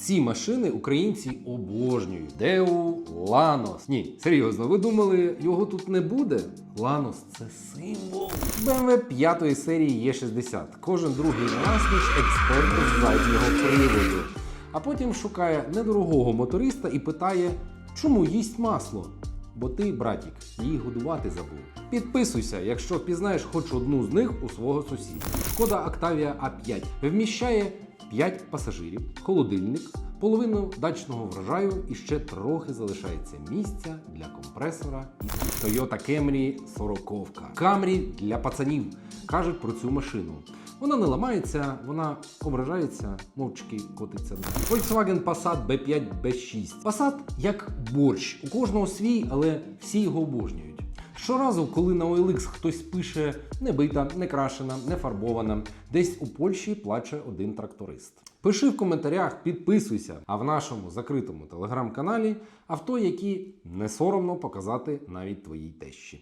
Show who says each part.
Speaker 1: Ці машини українці обожнюють. Деу Ланос. Ні, серйозно, ви думали, його тут не буде? Ланос це символ. BMW 5 серії Е60. Кожен другий власник експерт з заднього приводу. А потім шукає недорогого моториста і питає, чому їсть масло? Бо ти, братік, її годувати забув. Підписуйся, якщо впізнаєш хоч одну з них у свого сусіда. Шкода Octavia A5 вміщає 5 пасажирів, холодильник, половину дачного врожаю і ще трохи залишається місця для компресора і Toyota Camry 40. Camry для пацанів кажуть про цю машину. Вона не ламається, вона ображається, мовчки котиться. Volkswagen Passat B5 B6. Passat як борщ. У кожного свій, але всі його обожнюють. Щоразу, коли на OLX хтось пише не бита, не крашена, не фарбована, десь у Польщі плаче один тракторист. Пиши в коментарях, підписуйся, а в нашому закритому телеграм-каналі авто, які не соромно показати навіть твоїй тещі.